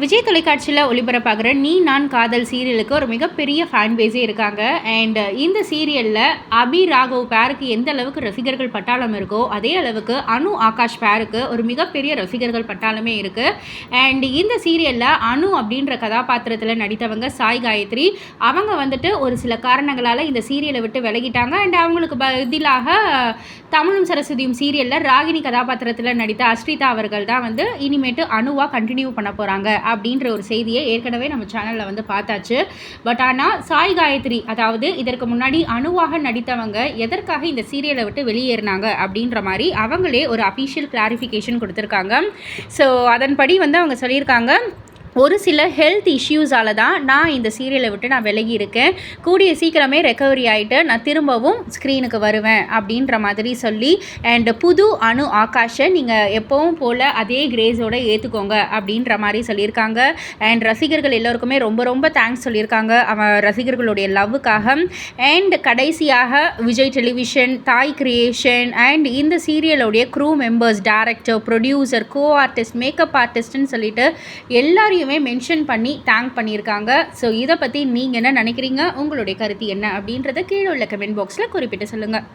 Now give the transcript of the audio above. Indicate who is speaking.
Speaker 1: விஜய் தொலைக்காட்சியில் ஒளிபரப்பாகிற நீ நான் காதல் சீரியலுக்கு ஒரு மிகப்பெரிய ஃபேன் பேஸே இருக்காங்க. அண்ட் இந்த சீரியலில் அபி ராகவ் பேருக்கு எந்த அளவுக்கு ரசிகர்கள் பட்டாளம் இருக்கோ அதே அளவுக்கு அனு ஆகாஷ் பேருக்கு ஒரு மிகப்பெரிய ரசிகர்கள் பட்டாளமே இருக்குது அண்ட் இந்த சீரியலில் அனு அப்படின்ற கதாபாத்திரத்தில் நடித்தவங்க சாய் காயத்ரி அவங்க வந்துட்டு ஒரு சில காரணங்களால் இந்த சீரியலை விட்டு விலகிட்டாங்க. அண்ட் அவங்களுக்கு பதிலாக தமிழும் சரஸ்வதியும் சீரியலில் ராகினி கதாபாத்திரத்தில் நடித்த அஸ்ரிதா அவர்கள் தான் வந்து இனிமேட்டு அனுவாக கண்டினியூ பண்ண போகிறாங்க அப்படின்ற ஒரு செய்தியை ஏற்கனவே நம்ம சேனலில் வந்து பார்த்தாச்சு. பட் ஆனால் சாய் காயத்ரி அதாவது இதற்கு முன்னாடி அணுவாக நடித்தவங்க எதற்காக இந்த சீரியலை விட்டு வெளியேறினாங்க அப்படின்ற மாதிரி அவங்களே ஒரு அஃபீஷியல் கிளாரிஃபிகேஷன் கொடுத்துருக்காங்க. ஸோ அதன்படி வந்து அவங்க சொல்லியிருக்காங்க ஒரு சில ஹெல்த் இஷ்யூஸால் தான் நான் இந்த சீரியலை விட்டு நான் விலகி இருக்கேன். கூடிய சீக்கிரமே ரெக்கவரி ஆகிட்டு நான் திரும்பவும் ஸ்க்ரீனுக்கு வருவேன் அப்படின்ற மாதிரி சொல்லி அண்ட் புது அணு ஆகாஷை நீங்கள் எப்போவும் போல் அதே கிரேஸோடு ஏற்றுக்கோங்க அப்படின்ற மாதிரி சொல்லியிருக்காங்க. அண்ட் ரசிகர்கள் எல்லோருக்குமே ரொம்ப ரொம்ப தேங்க்ஸ் சொல்லியிருக்காங்க அவன் ரசிகர்களுடைய லவ்வுக்காக அண்ட் கடைசியாக Vijay television Thai creation and இந்த சீரியலுடைய crew members director producer co artist makeup ஆர்டிஸ்ட்னு சொல்லிட்டு எல்லாரையும் எல்லாத்தையுமே மென்ஷன் பண்ணி தேங்க் பண்ணியிருக்காங்க. ஸோ இதை பற்றி நீங்கள் என்ன நினைக்கிறீங்க? உங்களுடைய கருத்து என்ன? அப்படின்றத கீழே உள்ள கமெண்ட் பாக்ஸில் குறிப்பிட்டு சொல்லுங்கள்